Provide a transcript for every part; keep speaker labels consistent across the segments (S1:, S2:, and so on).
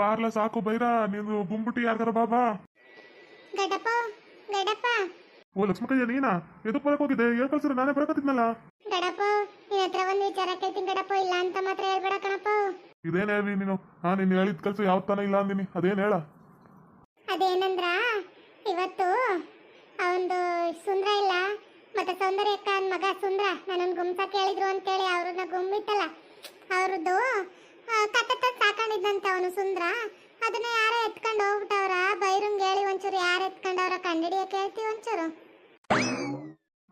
S1: ಬಾರ್ಲ ಸಾಕು ಬೈರ ನೀನು ಗುಂಬುಟಿ ಯಾರ್ದಾರ ಬಾಬಾ
S2: ಗಡಪ ಗಡಪ
S1: ಓ ಲಕ್ಷ್ಮಕಯ್ಯ ನೀನಾ? ಎದಕ್ ಬರಕ್ ಹೋಗಿದ್ದೆ? ಏನ್ ಕಳ್ಸಿರ ನಾನೇ ಬರಕತ್ತಿದ್ನಲ್ಲ.
S2: ಗಡಪ ನಿನ್ ಹತ್ರ ಒಂದ್ ವಿಚಾರ ಕೇಳ್ತೀನಿ ಗಡಪ ಇಲ್ಲ ಅಂತ ಮಾತ್ರ ಹೇಳ್ಬೇಡ ಕಣಪ್ಪ.
S1: ಇದೇನ್ ಹೇಳಿ ನೀನು? ಹಾ ನೀನು ಹೇಳಿದ ಕೆಲ್ಸ ಯಾವ ತಾನ ಇಲ್ಲ ಅಂದಿನಿ. ಅದೇನ್ ಹೇಳ?
S2: ಅದೇನಂದ್ರ ಇವತ್ತು ಅವಂದು ಸುಂದ್ರ ಇಲ್ಲ ಮತ್ತೆ ಸೌಂದರ್ಯಕ್ಕ ಅನ್ ಮಗ ಸುಂದ್ರ. ನನ್ನ ಗುಮ್ಸ ಕೇಳಿದ್ರು ಅಂತೇಳಿ ಅವ್ರನ್ನ ಗುಮ್ಬಿಟ್ಟಲ್ಲ ಅವ್ರದ್ದು ಕತ್ತ ಸಾಕೊಂಡಿದ್ದಂತೆ ಅವನು ಸುಂದ್ರ. ಅದನ್ನ ಯಾರೋ ಎತ್ಕೊಂಡು ಹೋಗ್ಬಿಟ್ಟವ್ರ? ಬೈರಂಗ್ ಹೇಳಿ ಒಂಚೂರು ಯಾರು ಎತ್ಕೊಂಡವ್ರ ಕಂಡಿಡಿಯ ಕೇಳ್ತೀವಿ ಒಂಚೂರು.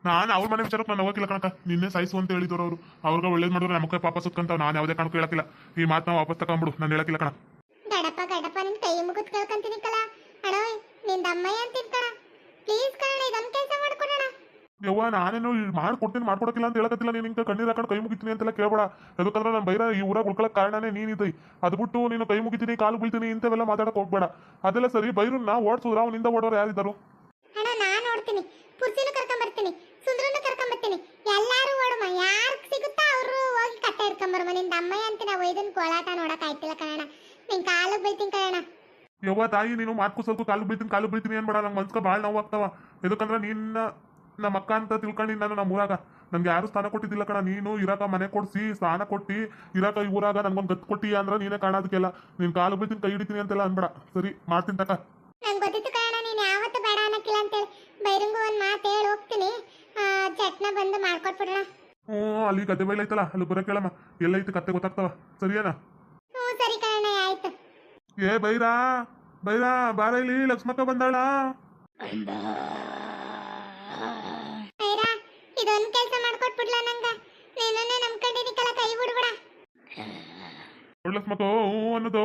S1: ನಾನು ಅವ್ರ ಮನೆ ವಿಚಾರಕ್ಕೆ ನಾನು ಹೋಗಿಲ್ಲ ಕಣಕ ನಿನ್ನೆ ಸಾಯಿಸು ಅಂತ ಹೇಳಿದ್ರು ಅವರು. ಅವ್ರಿಗೆ ಒಳ್ಳೇದು ಮಾಡಿದ್ರೆ ನಮಗೆ ಪಾಪ ಸುತ್ಕಂತ ನಾನು ಯಾವುದೇ ಕಾರಣಕ್ಕೂ ಹೇಳಕ್ಕಿಲ್ಲ. ಈ ಮಾತು ನಾವು ವಾಪಸ್ ತಗೊಂಬಿಡು. ನಾನು ಹೇಳಕ್ಕಿಲ್ಲ ಕಣ
S2: ಗಡಪ ಗಡಪ ನಿನ್ ಕೈ ಮುಗಿದ್ ಕೇಳ್ಕೊಂತೀನಿ ಕಲ. ಅಣ್ಣ ನಿಂದ ಅಮ್ಮಯ್ಯ ಅಂತೀನಿ ಕಣ ಪ್ಲೀಸ್ ಕಣ ಇದೊಂದು ಕೆಲಸ ಮಾಡ್ಕೊಡೋಣ
S1: ಯವ್ವ ನಾನೇನು ಮಾಡ್ಕೊಡ್ತೀನಿ ಮಾಡ್ಕೊಡಕ್ಕಿಲ್ಲ ಅಂತ ಹೇಳಕತ್ತಿಲ್ಲ. ನೀನು ಹಿಂಗೆ ಕಣ್ಣೀರು ಹಾಕೊಂಡು ಕೈ ಮುಗಿತೀನಿ ಅಂತೆಲ್ಲ ಕೇಳಬೇಡ. ಅದಕ್ಕಂದ್ರೆ ನಾನು ಬೈರ ಈ ಊರಾಗ ಉಳ್ಕೊಳಕ್ ಕಾರಣನೇ ನೀನಿದ್ದಿ ಅದು ಬಿಟ್ಟು ನೀನು ಕೈ ಮುಗಿತೀನಿ ಕಾಲು ಬೀಳ್ತೀನಿ ಇಂಥವೆಲ್ಲ ಮಾತಾಡಕ್ಕೆ ಹೋಗ್ಬೇಡ. ಅದೆಲ್ಲ ಸರಿ ಬೈರನ್ನ ಓಡಿಸಿದ್ರ ಅವನಿಂದ ಓಡೋರು ಯಾರಿದ್ದಾರು
S2: ಅಣ್ಣ ನಾನ್ ನೋಡ್ತೀನಿ. ಪುರ್ಸಿನ ಕರ್ಕೊಂಡ್ ಬರ್ತೀನಿ ಸುಂದ್ರನ ಕರ್ಕೊಂಡ್ ಬರ್ತೀನಿ ಎಲ್ಲಾರು ಓಡಮ್ಮ ಯಾರ್ ಸಿಗುತ್ತಾ ಅವರು? ಹೋಗಿ ಕಟ್ಟೆ ಹಿಡ್ಕೊಂಬರ್ಮ. ನಿಂದ ಅಮ್ಮಯ್ಯ ಅಂತ ನಾವು ಇದನ್ನ ಕೋಲಾಟ ನೋಡಕ್ ಆಯ್ತಿಲ್ಲ ಕಣಣ್ಣ. ನಿನ್ ಕಾಲು ಬೀಳ್ತೀನಿ ಕಣಣ್ಣ.
S1: ಯವ್ವ ತಾಯಿ ನೀನು ಮಾತ್ಕು ಸ್ವಲ್ಪ ಕಾಲು ಬೀಳ್ತೀನಿ ಕಾಲು ಬೀಳ್ತೀನಿ ಏನ್ ಬೇಡ. ನಂಗೆ ಮನ್ಸ್ಕ ಭಾಳ ನೋವಾಗ್ತಾವ. ಇದಕ್ಕಂದ್ರೆ ನಿನ್ನ ನಮ್ಮ ಅಕ್ಕ ಅಂತ ತಿಳ್ಕೊಂಡು ನಾನು ನಮ್ಮ ಊರಾಗ. ನಂಗೆ ಯಾರು ಸ್ಥಾನ ಕೊಟ್ಟಿದ್ದಿಲ್ಲ ಕಣ ನೀನು ಇರಾಕ ಮನೆ ಕೊಡಿಸಿ ಸ್ಥಾನ ಕೊಟ್ಟು ಇರಾಕ ಈ ಊರಾಗ ನನ್ಗೊಂದು ಗತ್ತು ಕೊಟ್ಟಿ ಅಂದ್ರೆ ನೀನೇ ಕಾಣೋದಕ್ಕೆಲ್ಲ. ನೀನು ಕಾಲು ಬೀಳ್ತೀನಿ ಕೈ ಹಿಡಿತೀನಿ ಅಂತೆಲ್ಲ ಅನ್ಬೇಡ. ಸರಿ ಮಾಡ್ತೀನಿ ತಕ.
S2: ನಂಗೆ ಗೊತ್ತಿತ್ತು ಕಣಣ್ಣ ನೀನು ಯಾವತ್ತು ಬೇಡ ಅನ್ನಕ್ಕಿಲ್ಲ ಅಂತೇಳಿ. ಬೈರಂಗು ಒಂದ್ ಮಾತು ಹೇಳಿ ಹೋಗ್ತೀನಿ. ಆ, ಚಟ್ನ ಬಂದು ಮಾಡ್ಕೊಟ್ಬಿಡೋಣ
S1: ಹ್ಞೂ ಅಲ್ಲಿ ಗದ್ದೆ ಬೈಲ್ ಐತಲ್ಲ ಅಲ್ಲಿ ಬರೋ ಕೇಳಮ್ಮ ಎಲ್ಲೈತಿ ಕತ್ತೆ ಗೊತ್ತಾಗ್ತಾವ. ಸರಿಯಾನ?
S2: ಹ್ಞೂ ಸರಿ ಆಯ್ತು.
S1: ಏ ಬೈರಾ? ಬೈರಾ ಬಾರ ಇಲ್ಲಿ ಲಕ್ಷ್ಮಕ್ಕ ಬಂದಾಳ
S2: ಐರಾ ಇದೊಂದ್ ಮಾಡ್ಕೊಟ್ಬಿಡ್ಲ ನಂಗ? ನೀನನ್ನೇ ನಂಬ್ಕೊಂಡಿದ್ದಕ್ಕೆಲ್ಲ ಕೈ ಬಿಡ್ಬಿಡ.
S1: ಒಳ್ಳೆ ಲಕ್ಷ್ಮಕ್ಕ ಹ್ಞೂ ಅನ್ನೋದು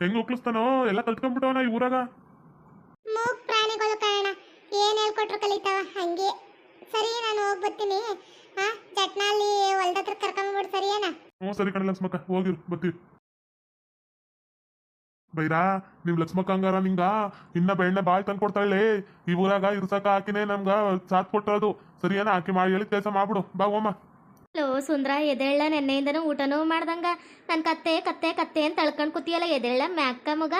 S1: ಹೆಂಗ್ ಉಕ್ಲಿಸ್ತಾನೋ ಎಲ್ಲ ಕಲ್ತ್ಕೊಂಡ್ಬಿಟ್ಟವನ ಈ ಊರಾಗ.
S2: ಮೂಕ್ ಪ್ರಾಣಿಗಳು ಕಾರಣ ಏನ್ ಹೇಳ್ಕೊಟ್ರು ಕಲಿತಾವ? ಹಂಗೆ. ಸರಿ ನಾನು ಹೋಗ್ ಬರ್ತೀನಿ. ಹಾ ಚಟ್ನಲ್ಲಿ ಹೊಲ್ದತ್ರ ಸರಿಯಾನ ಸರಿಯೇನಾ?
S1: ಹ್ಞೂ ಸರಿ ಕಣ ಲಕ್ಷ್ಮಕ್ಕ ಹೋಗಿರು ಬರ್ತೀವಿ. ಬೈರಾ ನಿಮ್ ಲಕ್ಷ್ಮಕ್ಕಂಗಾರ ನಿಂಗ ಇನ್ನ ಬೆಣ್ಣೆ ಬಾಳ್ ತಂದ್ ಕೊಡ್ತಾಳೆ ಈ ಊರಾಗ ಇರ್ಸಕ ಹಾಕಿನೇ ನಮ್ಗ ಸಾಥ್ ಕೊಟ್ಟದು ಸರಿಯೇನ? ಆಕಿ ಮಾಡಿ ಹೇಳಿ ಕೆಲಸ ಮಾಡ್ಬಿಡು. ಬಾ ಓಮ್ಮ
S3: ಲೋ ಸುಂದ್ರ ಎದೇಳ ನೆನ್ನೆಯಿಂದನೂ ಊಟನೂ ಮಾಡ್ದಂಗ. ನನ್ ಕತ್ತೆ ಕತ್ತೆ ಕತ್ತೆ ಅಂತ ತಳ್ಕೊಂಡ್ ಕೂತಿಯಲ್ಲ ಎದೇಳ ಮ್ಯಾಕ್ಕ ಮಗ?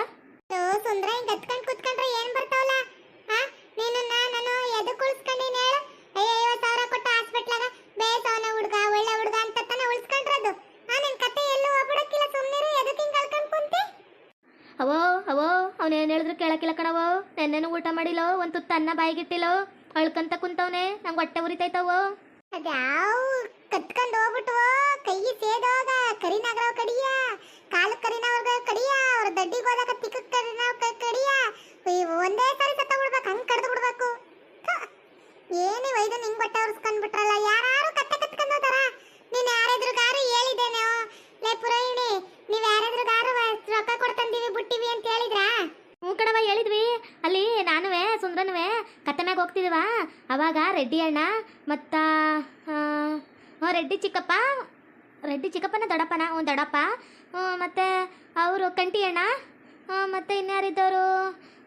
S2: ಸುಂದ್ರ ಹಿಂಗ್ ಹತ್ಕೊಂಡ್ ಕುತ್ಕೊಂಡ್ರೆ ಏನ್ ಬರ್ತಾವಲ್ಲ ಹಾ ನೀನು ನಾನು ಎದಕ್ ಉಳಿಸ್ಕೊಂಡಿನ ಹೇಳು ಐವತ್ತು ಸಾವಿರ ಕೊಟ್ಟು ಹಾಸ್ಪಿಟ್ಲಾಗ ಬೇಸವನ ಹುಡ್ಗ ಒಳ್ಳೆ ಹುಡ್ಗ ಅಂತ ತಾನೆ ಉಳಿಸ್ಕೊಂಡ್ರದು ಹಾ ನಿನ್ ಕತೆ ಎಲ್ಲೂ ಹೋಗ್ಬಿಡಕ್ಕಿಲ್ಲ ಸುಮ್ಮನಿರು ಎದಕ್ ಹಿಂಗ್ ಕಳ್ಕೊಂಡ್ ಕುಂತಿ
S3: ಅವೋ ಅವೋ ಕೇಳಕ್ಕಿಲ್ಲ ಕಣವೋ ನೆನ್ನೆನೂ ಊಟ ಮಾಡಿಲೋ ಒಂದ್ ತುತ್ತ ಅನ್ನ ಬಾಯಿಗಿಟ್ಟಿಲೋ ಅಳ್ಕಂತ ಕುಂತವ್ನೆ, ನಂಗೆ ಹೊಟ್ಟೆ ಉರಿತೈತವೋ
S2: ಅದ್ಯಾವ ಕತ್ಕೊಂಡ್ ಹೋಗ್ಬಿಟ್ವೋ? ಕೈ ಸೇದೋಗ, ಕರಿನಾಗ್ರವ್ ಕಡಿಯ? ಕಾಲು ಕರಿನವ್ರ ಕಡಿಯ? ಅವ್ರ ದಡ್ಡಿಗೆ ಹೋದಾಗ ತಿಕ್ಕ ಕರಿನವ್ ಕಡಿಯ? ಒಂದೇ ಸಾರಿ ಸತ್ತ ಬಿಡ್ಬೇಕು, ಹಂಗ್ ಕಡ್ದು ಬಿಡ್ಬೇಕು. ಏನೇ ವೈದ್ಯ ನಿಂಗ್ ಬಟ್ಟೆ ಉರ್ಸ್ಕೊಂಡ್ ಬಿಟ್ರಲ್ಲ ಯಾರು ಕತ್ತೆ ಕತ್ಕೊಂಡ್ ಹೋದಾರ ನೀನ್ ಯಾರಾದ್ರುಗಾರು ಹೇಳಿದ್ದೇನೆ ಲೇ ಪುರೋಹಿಣಿ ನೀವ್ ಯಾರಾದ್ರುಗಾರು ರೊಕ್ಕ ಕೊಡ್ತಂದೀವಿ ಬಿಟ್ಟಿವಿ ಅಂತ ಹೇಳಿದ್ರಾ
S3: ಹ್ಞೂ ಕಣವ ಹೇಳಿದ್ವಿ. ಅಲ್ಲಿ ನಾನುವೆ, ಸುಂದ್ರನುವೆ ಕತ್ತೆ ಮ್ಯಾಗ ಹೋಗ್ತಿದ್ವಾ ಅವಾಗ ರೆಡ್ಡಿ ಅಣ್ಣ ಮತ್ತ ರೆಡ್ಡಿ ಚಿಕ್ಕಪ್ಪ, ರೆಡ್ಡಿ ಚಿಕ್ಕಪ್ಪನ ದೊಡಪ್ಪನ ಹ್ಞೂ ದೊಡಪ್ಪ ಹ್ಞೂ ಮತ್ತೆ ಅವರು ಕಂಟಿ ಅಣ್ಣ ಮತ್ತೆ ಇನ್ಯಾರಿದ್ದವರು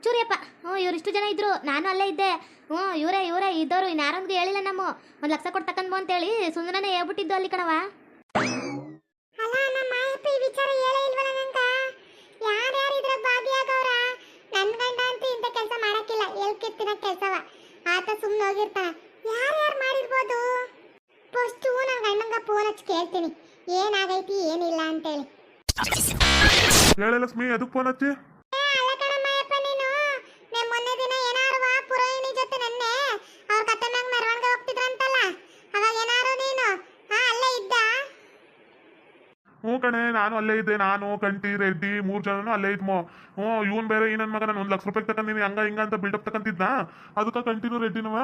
S3: ಚೂರಿಯಪ್ಪ. ಹ್ಞೂ ಇವರಿಷ್ಟು ಜನ ಇದ್ದರು ನಾನು ಅಲ್ಲೇ ಇದ್ದೆ. ಹ್ಞೂ, ಇವರೇ ಇವರೇ ಇದ್ದವರು ಇನ್ಯಾರೊಂದು ಹೇಳಿಲ್ಲ ನಮ್ಮ. ಒಂದು ಲಕ್ಷ ಕೊಟ್ಟು ತಕೊಂಡ್ ಬಾ ಅಂತೇಳಿ ಸುಂದರನೇ ಹೇಳ್ಬಿಟ್ಟಿದ್ದು ಅಲ್ಲಿ ಕಣವ
S2: ಮಾಡಕ್ಕಿಲ್ಲ ತಿನ್ನ ಕೆಲಸವ. ಆತ ಸುಮ್ಮನೆ ಹೋಗಿರ್ತಾನ. ಯಾರ್ಯಾರು ಮಾಡಿರ್ಬೋದು? ಫಸ್ಟ್ ನನ್ನ ಗಂಡಂಗ ಫೋನ್ ಹಚ್ಚಿ ಕೇಳ್ತೀನಿ. ಏನಾಗೈತಿ, ಏನಿಲ್ಲ ಅಂತೇಳಿ.
S1: ಹೇಳಿ ಲಕ್ಷ್ಮಿ ಅದಕ್ಕೆ ಫೋನ್ ಹಚ್ಚಿ
S2: ಏ, ಅಲ್ಲ ಕಣ ಮಾಯಪ್ಪ ನೀನು ನೇ ಮೊನ್ನೆ ದಿನ ಏನಾರು ವಾ ಪುರೋಹಿಣಿ ಜೊತೆ ನೆನ್ನೆ ಅವ್ರ ಕತ್ತೆ ಮ್ಯಾಗ ಮೆರವಣಿಗೆ ಹೋಗ್ತಿದ್ರಂತಲ್ಲ ಅವಾಗ ಏನಾರು ನೀನು ಹಾ ಅಲ್ಲೇ ಇದ್ದ
S1: ಹ್ಞೂ ಕಣೆ, ನಾನು ಅಲ್ಲೇ ಇದ್ದೆ, ನಾನು, ಕಂಟಿ, ರೆಡ್ಡಿ, ಮೂರು ಜನನು ಅಲ್ಲೇ ಇದ್ಮೋ. ಹ್ಞೂ, ಇವನ್ ಬೇರೆ ಈ ಮಗ ನಾನು ಒಂದು ಲಕ್ಷ ರೂಪಾಯಿ ತಗೊಂಡಿನಿ ಹಂಗ ಹಿಂಗ ಅಂತ ಬಿಲ್ಡಪ್ ತಗೊಂತಿದ್ನ ಅದಕ್ಕೆ ಕಂಟಿನ್ಯೂ ರೆಡ್ಡಿನವ,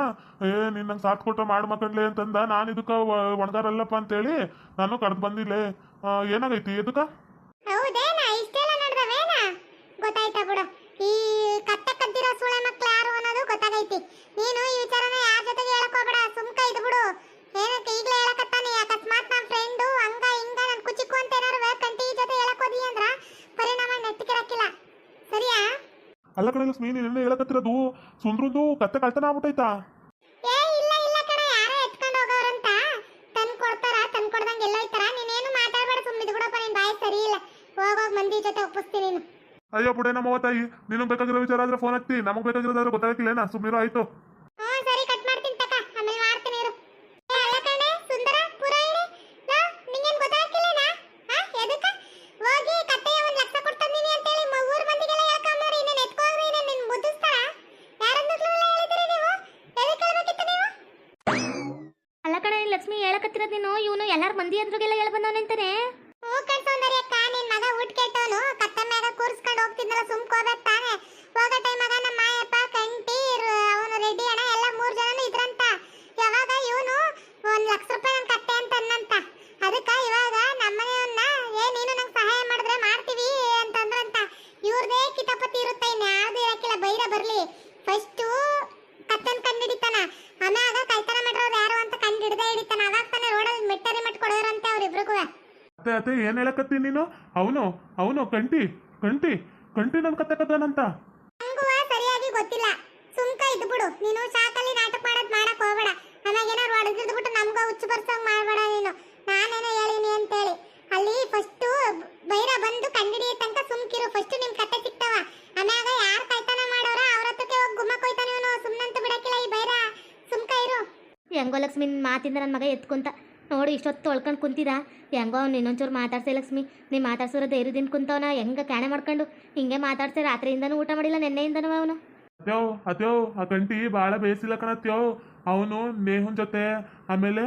S1: ಏ ನಿನ್ನ ನಂಗೆ ಸಾಥ್ ಕೊಟ್ಟ ಮಾಡ್ ಮಕ್ಕಂಡ್ಲೆ ಅಂತಂದ. ನಾನು ಇದಕ್ಕೆ ಒಣಗಾರಲ್ಲಪ್ಪ ಅಂತೇಳಿ, ನಾನು ಕಡ್ದು ಬಂದಿಲ್ಲೇ. ಏನಾಗೈತಿ ಇದಕ್ಕೆ
S2: ಹೌದೇನಾ ಇಷ್ಟೆಲ್ಲ ನಡೆದವೇನಾ ಗೊತ್ತಾಯ್ತಾ ಬಿಡು ಈ ಕತ್ತೆ ಕದ್ದಿರೋ ಸುಳೆ ಮಕ್ಳು ಯಾರು ಅನ್ನೋದು ಗೊತ್ತಾಗೈತಿ ನೀನು ಈ ವಿಚಾರನ ಯಾರ ಜೊತೆಗೆ ಹೇಳಕ್ ಹೋಗ್ಬೇಡ ಸುಮ್ಕ ಇದ್ ಬಿಡು ಏನಕ್ಕೆ ಈಗ್ಲೇ ಹೇಳಕತ್ತಾನೆ ಅಕಸ್ಮಾತ್ ನಮ್ಮ ಫ್ರೆಂಡು ಹಂಗ ಹಿಂಗ ನನ್ ಕುಚಿಕ್ಕು ಅಂತ ಏನಾರು ಕಂಟಿ ಜೊತೆ ಹೇಳಕ್ ಹೋದಿ ಅಂದ್ರ ಪರಿಣಾಮ ನೆಟ್ಟಿಗಿರಕ್ಕಿಲ್ಲ ಸರಿಯಾ
S1: ಅಲ್ಲ ಕಡೆ ಲಕ್ಷ್ಮಿ ನೀನು ಹೇಳಕತ್ತಿರೋದು ಸುಂದ್ರದ್ದು ಕತ್ತೆ ಕಳ್ತನ ಆಗ್ಬಿಟ್ಟೈತಾ?
S2: ಏ ಇಲ್ಲ ಇಲ್ಲ ಕಣ ಯಾರೋ ಎತ್ಕೊಂಡು ಹೋಗೋರಂತ. ತನ್ ಕೊಡ್ತಾರ ತನ್ ಕೊಡ್ದಂಗೆ ಎಲ್ಲೋಯ್ತಾರ ನೀನೇನು ಮಾತಾಡಬೇಡ ಸುಮ್ಮನೆ ಬಿಡಪ್ಪ ನಿನ್ ಬಾಯಿ ಸರಿ ಇಲ್ಲ. ಹೋಗೋಗ್ ಮಂದಿ ಜೊತೆ ಒಪ್ಪಿಸ್ತೀನಿ ನೀನು.
S1: ಅಯ್ಯೋ ಬುಡೆ ನಮ್ಮವ್ವ ತಾಯಿ ನಿನಗೆ ಬೇಕಾಗಿರೋ ವಿಚಾರ ಆದ್ರೆ ಫೋನ್ ಹಚ್ಚಿ ನಮಗೆ ಬೇಕಾಗಿರೋದಾದ್ರೆ ಗೊತ್ತಾಗಿಲ್ಲ ಸುಮ್ಮನಿರೋ ಆಯ್ತು
S2: ಹ್ಞೂ ಸರಿ ಕಟ್ ಮಾಡ್ತೀನಿ ತಕ ಆಮೇಲೆ ಮಾಡ್ತೀನಿ ಇರು ಏ, ಅಲ್ಲ ಕಣೆ ಸುಂದರ ಪುರಾಯಿಣಿ ಲೋ ನಿಂಗೇನ್ ಗೊತ್ತಾಗ್ತಿಲ್ಲನಾ ಹಾ ಎದಕ್ಕ ಹೋಗಿ ಕತ್ತೆಯ ಒಂದ್ ಲಕ್ಷ ಕೊಡ್ತಂದೀನಿ ಅಂತೇಳಿ ಮ- ಊರ್ ಮಂದಿಗೆಲ್ಲ ಹೇಳ್ಕೊಂಬವ್ರಿ ಇನ್ನೇನ್ ಎತ್ಕೋಗ್ರಿ ಇನ್ನೇನ್ ನಿನ್ ಬುದ್ಧಿಸ್ತಾರ ಯಾರಂದ್ರೂ ಹೇಳಿದ್ರಿ ನೀವು ಎದಕ್ಕೆ ಹೇಳ್ಬೇಕಿತ್ತು ನೀವು
S3: ಅಲ್ಲ ಕಡೆ ಲಕ್ಷ್ಮಿ ಹೇಳಕತ್ತಿರೋದು ನೀನು ಇವನು ಎಲ್ಲಾರ ಮಂದಿ ಎದುರಿಗೆಲ್ಲ ಹೇಳಿ ಬಂದವನಂತಾನೆ
S2: ಹ್ಞೂ ಕಣ್ ಸೌಂದರ್ಯಕ್ಕ ನಿನ್ ಮಗ ಊಟ ಕೆಟ್ಟವನು ಕತ್ತೆ ಮ್ಯಾಗ ಕೂರ್ಸ್ಕೊಂಡು ಹೋಗ್ತಿದ್ನಲ್ಲ ಸುಮ್ಕ್ ಹೋಗ್ಬೇಕು ತಾನೆ ಹೋಗೋ ಟೈಮಾಗ ನಮ್ಮ ಮಾಯಪ್ಪ ಕಂಟಿ ಅವನು ರೆಡ್ಡಿ ಅಣ್ಣ ಎಲ್ಲ ಮೂರ್ ಜನನು ಇದ್ರಂತ ಯಾವಾಗ ಇವನು ಒಂದ್ ಲಕ್ಷ ರೂಪಾಯಿ ನನ್ ಕತ್ತೆ ಅಂತ ಅನ್ನಂತ ಅದಕ್ಕ ಇವಾಗ ನಮ್ಮನೆಯವ್ನ ಏ ನೀನು ನಂಗೆ ಸಹಾಯ ಮಾಡಿದ್ರೆ ಮಾಡ್ತೀವಿ ಅಂತಂದ್ರಂತ ಇವ್ರದೇ ಕಿತಾಪತಿ ಇರುತ್ತೆ ಇನ್ನು ಯಾವ್ದು ಇರಕ್ಕಿಲ್ಲ ಬೈರ ಬರ್ಲಿ ಫಸ್ಟು ಕತ್ತನ್ ಕಂಡಿಡಿತಾನ ಆಮ್ಯಾಗ ಕಳ್ತನ ಮಾಡಿರೋರು ಯಾರು ಅಂತ ಕಂಡು ಹಿಡ್ದೇ ಹಿಡಿತಾನ ಅವಾಗ ತಾನೇ ರೋಡಲ್ಲಿ ಮೆಟ್ಟರಿ ಮಟ್ ಕೊಡೋರಂತೆ ಅವ್ರಿಬ್ರಿಗೂ
S1: ಅತ್ತೆ ಏನ್ ಹೇಳಕತ್ತಿ ನೀನು? ಅವನು ಅವನು ಕಂಟಿ ಕಂಟಿ ಕಂಟಿ ನನ್ ಕತ್ತೆ ಕದ್ದಾನಂತ
S2: ನಂಗೂ ಸರಿಯಾಗಿ ಗೊತ್ತಿಲ್ಲ. ಸುಮ್ಕ ಇದ್ದು ಬಿಡು. ನೀನು ಶಾಕಲ್ಲಿ ನಾಟಕ ಮಾಡೋದ್ ಮಾಡಕ್ ಹೋಗಬೇಡ. ಆಮ್ಯಾಗ ಏನಾರು ಹೊಡೆದಿದ್ ಬಿಟ್ಟು ನಮ್ಗ ಹುಚ್ಚು ಬರ್ಸಂಗ್ ಮಾಡ್ಬೇಡ ನೀನು. ನಾನೇನೋ ಹೇಳಿನಿ ಅಂತೇಳಿ. ಅಲ್ಲಿ ಫಸ್ಟ್ ಬೈರ ಬಂದು ಕಂಡಿಡಿಯ ತನಕ ಸುಮ್ಕಿರು. ಫಸ್ಟ್ ನಿಮ್ ಕತೆ ಸಿಗ್ತಾವ ಆಮ್ಯಾಗ ಯಾರ್ ಕೈತನ ಮಾಡೋರ ಅವ್ರ ಹತ್ರಕ್ಕೆ ಹೋಗಿ ಗುಮ್ಮ ಕೊಯ್ತಾನೆ ಇವನು. ಸುಮ್ಮನಂತೂ ಬಿಡಕ್ಕಿಲ್ಲ ಈ ಬೈರ. ಸುಮ್ಕ ಇರು.
S3: ಹೆಂಗೋ ಲಕ್ಷ್ಮಿ ನಿನ್ ಮಾತಿಂದ ನನ್ನ ಮಗ ಎತ್ಕೊಂತ ನೋಡಿ, ಇಷ್ಟೊತ್ತು ಒಳ್ಕೊಂಡು ಕುಂತಿದ ಹೆಂಗೋ ಅವ್ನು ಇನ್ನೊಂಚೂರು ಮಾತಾಡ್ಸೆ ಲಕ್ಷ್ಮಿ. ನೀ ಮಾತಾಡ್ಸಿರೋ ಧೈರ್ಯದಿಂದ ಕುಂತವನ, ಹೆಂಗ ಕ್ಯಾಣೆ ಮಾಡ್ಕೊಂಡು? ಹಿಂಗೆ ಮಾತಾಡ್ಸೆ ರಾತ್ರಿಯಿಂದನೂ ಊಟ ಮಾಡಿಲ್ಲ, ನಿನ್ನೆಯಿಂದನೂ ಅವನು.
S1: ಅತ್ಯವ್ ಅತ್ಯವ್ ಆ ಗಂಟಿ ಭಾಳ ಬೇಯಿಸಿಲ್ಲ ಕಣತ್ಯವ್ ಅವನು ನೇಹನ್ ಜೊತೆ, ಆಮೇಲೆ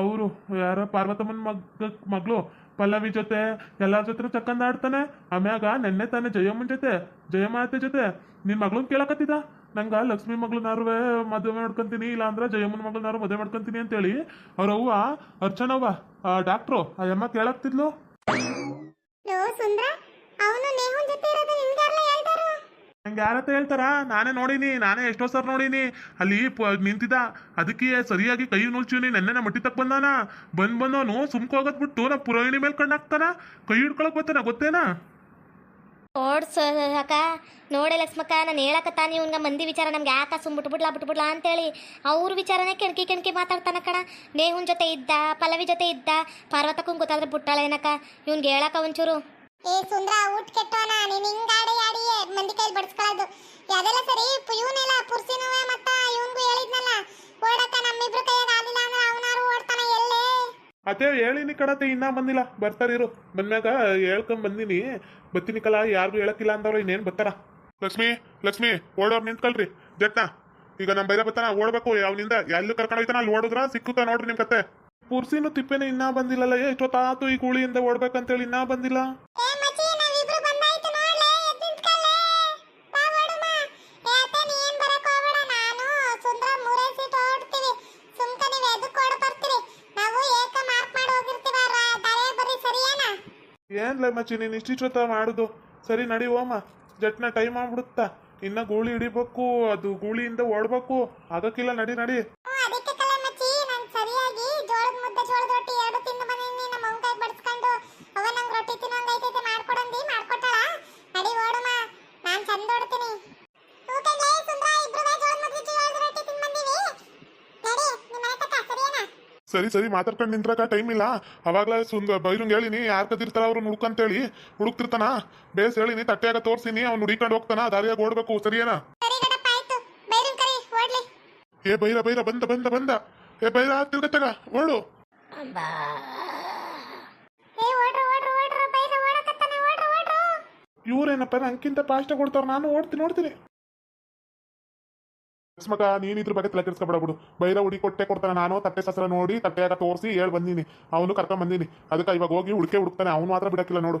S1: ಅವರು ಯಾರ ಪಾರ್ವತಮ್ಮನ ಮಗ, ಮಗಳು ಪಲ್ಲವಿ ಜೊತೆ, ಎಲ್ಲರ ಜೊತೆ ಚಕ್ಕಂದಾಡ್ತಾನೆ ಆಮ್ಯಾಗ ನೆನ್ನೆ ತಾನೆ ಜಯಮ್ಮನ ಜೊತೆ, ಜಯಮಾತೆ ಜೊತೆ. ನಿನ್ ಮಗಳು ಕೇಳಕತ್ತಿದ ನಂಗ ಲಕ್ಷ್ಮಿ ಮಗಳನ್ನಾರುವೆ ಮದುವೆ ಮಾಡ್ಕೊಂತೀನಿ ಇಲ್ಲ ಅಂದ್ರೆ ಜಯಮ್ಮನ ಮಗಳನ್ನಾರು ಮದುವೆ ಮಾಡ್ಕೊಂತೀನಿ ಅಂತೇಳಿ ಅವ್ರ ಅವ್ವ ಅರ್ಚನವ್ವ ಡಾಕ್ಟ್ರು ಆ ಅಮ್ಮ ಕೇಳಕ್ತಿದ್ಲು. ನಂಗೆ ಯಾರತ್ತ ಹೇಳ್ತಾರ? ನಾನೇ ನೋಡಿನಿ ನಾನೇ ಎಷ್ಟೋ ಸರ್ ನೋಡೀನಿ. ಅಲ್ಲಿ ನಿಂತಿದ್ದ ಅದಕ್ಕೆ ಸರಿಯಾಗಿ ಕೈ ನುಲ್ಚೀನಿ ನೆನ್ನೆ ಮಟ್ಟಿ ತಕ್ಕ ಬಂದಾನ. ಬಂದ್ ಬಂದವನು ಸುಮ್ಕ ಹೋಗೋದ್ ಬಿಟ್ಟು ನಾ ಪುರೋಹಿಣಿ ಮೇಲೆ ಕಣ್ಣಾಕ್ತಾನ. ಕೈ ಹಿಡ್ಕೊಳಕ್ ಬರ್ತಾನ ಗೊತ್ತೇನಾ?
S3: ನೋಡ್ ಅಕ್ಕ. ನೋಡೆ ಲಕ್ಷ್ಮಕ್ಕ, ನಾನು ಹೇಳಕತ್ತಾನ ಇವ್ನ ಮಂದಿ ವಿಚಾರ, ನಮ್ಗೆ ಯಾಕ ಸುಮ್ ಬಿಟ್ಬಿಡ್ಲಾ ಬಿಟ್ಬಿಡ್ಲಾ ಅಂತೇಳಿ. ಅವ್ರ ವಿಚಾರನೇ ಕೆಣಕಿ ಕೆಣಕಿ ಮಾತಾಡ್ತಾನ ಕಣ. ನೇಹುನ್ ಜೊತೆ ಇದ್ದ, ಪಲ್ಲವಿ ಜೊತೆ ಇದ್ದ, ಪಾರ್ವತಕ್ಕೂ ಗೊತ್ತಾದ್ರೆ ಬಿಟ್ಟಾಳ ಏನಕ್ಕ. ಇವ್ನ್ಗೆ ಹೇಳಕ್ಕ ಒಂಚೂರು.
S2: ಏ ಸುಂದ್ರ, ಊಟ ಕೆಟ್ಟೋನ, ನೀನ್ ಹಿಂಗ್ ಆಡಿ ಆಡಿ ಮಂದಿ ಕೈಲಿ ಬಡ್ಸ್ಕೊಳ್ಳೋದು ಅದೆಲ್ಲ ಸರಿ ಇವನೆಲ್ಲ ಪುರ್ಸಿನವೆ ಮತ್ತ ಇವನ್ಗೂ ಹೇಳಿದ್ನಲ್ಲ. ಓಡಕ್ಕ, ನಮ್ಮಿಬ್ರು ಕೈಯಾಗ ಆಗಿಲ್ಲ
S1: ಅದೇ ಹೇಳಿನಿ ಕಡತೆ, ಇನ್ನ ಬಂದಿಲ್ಲ. ಬರ್ತಾರಿರು ಬಂದ್ಮ್ಯಾಗ ಹೇಳ್ಕೊಂಡ್ ಬಂದಿನಿ. ಬತ್ತೀನಿ ಕಲ, ಯಾರಿಗೂ ಹೇಳಕ್ಕಿಲ್ಲ ಅಂದವ್ರು ಇನ್ನೇನ್ ಬರ್ತಾರ? ಲಕ್ಷ್ಮಿ ಲಕ್ಷ್ಮಿ, ಓಡೋರ್ ನಿಂತ್ಕೊಳ್ರಿ. ಜಟ್ನ, ಈಗ ನಮ್ಮ ಬೈರ ಬರ್ತಾನ ಓಡ್ಬೇಕು. ಅವನಿಂದ ಎಲ್ಲೂ ಕರ್ಕೊಂಡು ಹೋಯ್ತಾನ, ಅಲ್ಲಿ ಓಡಿದ್ರ ಸಿಕ್ಕುತ್ತ ನೋಡ್ರಿ ನಿಮ್ ಕತೆ. ಪುರ್ಸಿನೂ ತಿಪ್ಪೇನೆ ಇನ್ನ ಬಂದಿಲ್ಲಲ್ಲ ಎಷ್ಟೊತ್ತಾತು ಈ ಕೂಳಿಯಿಂದ ಓಡ್ಬೇಕಂತೇಳಿ ಇನ್ನ ಬಂದಿಲ್ಲ
S2: ಏ ಮಚ್ಚಿ ನಾವಿಬ್ರು ಬಂದಾಯ್ತು ನೋಡ್ಲೆ ಎದ್ದು ನಿಂತ್ಕೊಳ್ಳೆ ಬಾ ಓಡುಮ ಏ ಅತ್ತೆ ನೀ ಏನ್ ಬರಕ್ ಹೋಗ್ಬೇಡ ನಾನು ಸುಂದ್ರ ಮೂರೇ ಸೀಟ್ ಓಡ್ತೀವಿ ಸುಮ್ಕ ನೀವ್ ಎದಕ್ ಓಡ್ ಬರ್ತೀರಿ ನಾವು ಏಕ ಮಾರ್ಕ್ ಮಾಡಿ ಹೋಗಿರ್ತೀವ ದಾರಿ ಬರ್ರಿ ಸರಿಯಾನಾ
S1: ಏನ್ಲ ಮಚ್ಚಿ, ನೀನ್ ಇಷ್ಟಿಷ್ಟೊತ್ತ ಮಾಡುದು. ಸರಿ ನಡಿ ಹೋಮ. ಜಟ್ನ ಟೈಮ್ ಆಗ್ಬಿಡುತ್ತಾ. ಇನ್ನ ಗೂಳಿ ಹಿಡಿಬೇಕು, ಅದು ಗೂಳಿಯಿಂದ ಓಡ್ಬೇಕು. ಆಗಕ್ಕಿಲ್ಲ, ನಡಿ ನಡಿ
S2: ಹ್ಞೂ ಅದಕ್ಕೆ ಕಲೆ ಮಚ್ಚಿ ನಾನು ಸರಿಯಾಗಿ ಜೋಳದ ಮುದ್ದೆ ಜೋಳದ ರೊಟ್ಟಿ ಎರಡು ತಿಂದು ಬಂದಿನಿ ನಮ್ಮ ಅವ್ನ ಕೈ ಬಡಿಸ್ಕೊಂಡು ಅವ ನಂಗೆ ರೊಟ್ಟಿ ತಿನ್ನೋಂಗೈತೈತೆ ಮಾಡ್ಕೊಡಂದಿ ಮಾಡ್ಕೊಟ್ಟಾಳ ನಡಿ ಓಡುಮ ನಾನು ಚಂದ ಓಡ್ತೀನಿ ಊಟಕ್ಕೆ ಸುಂದ್ರ ಇಬ್ರು ಜೋಳದ ಮುದ್ದೆ ಜೋಳದ ರೊಟ್ಟಿ ತಿಂದು ಬಂದೀವಿ ನಡಿ ನಿಮ್ಮ ಮನೆ ತಕ ಸರಿಯಾನಾ
S1: ಸರಿ ಸರಿ ಮಾತಾಡ್ಕೊಂಡು ನಿಂದ್ರಕ ಟೈಮ್ ಇಲ್ಲ. ಅವಾಗಲೇ ಸುಂದ ಬೈರಂಗ್ ಹೇಳಿನಿ ಯಾರು ಕದಿರ್ತಾರ ಅವ್ರು ಹುಡುಕಂತೇಳಿ. ಹುಡುಕ್ತಿರ್ತಾನ. ಬೇಸ್ ಹೇಳಿನಿ ತಟ್ಟೆಯಾಗ ತೋರ್ಸಿನಿ ಅವ್ನು ಹುಡಿಕೊಂಡು ಹೋಗ್ತಾನ ದಾರಿಯಾಗ ಓಡ್ಬೇಕು ಸರಿಯೇನಾ? ಏ ಬೈರ ಬೈರ ಬಂದ ಬಂದ ಬಂದ. ಏ ಬೈರ ತಿರ್ಗತ್ತಗ ಓಡು. ಇವ್ರೇನಪ್ಪ ನಂಗಿಂತ ಫಾಸ್ಟ್ ಕೊಡ್ತಾರ ನಾನು ಓಡ್ತೀನಿ ಓಡ್ತೀನಿ ಮಗ, ನೀನ್ ಇದ್ರ ಬಗ್ಗೆ ತಲೆ ಕೆಡಿಸ್ಕೊಬೇಡ ಬಿಡು. ಬೈರ ಹುಡಿ ಕೊಟ್ಟೆ ಕೊಡ್ತಾನೆ ನಾನು, ತಟ್ಟೆ ಸಸರ ನೋಡಿ, ತಟ್ಟೆಯಾಗ ತೋರಿಸಿ ಹೇಳ್ ಬಂದಿನಿ. ಅವನು ಕರ್ಕೊಂಡ್ ಬಂದಿನಿ. ಅದಕ್ಕೆ ಇವಾಗ ಹೋಗಿ ಹುಡುಕೆ ಹುಡುಕ್ತಾನೆ, ಅವನು ಮಾತ್ರ ಬಿಡಕ್ಕಿಲ್ಲ ನೋಡು.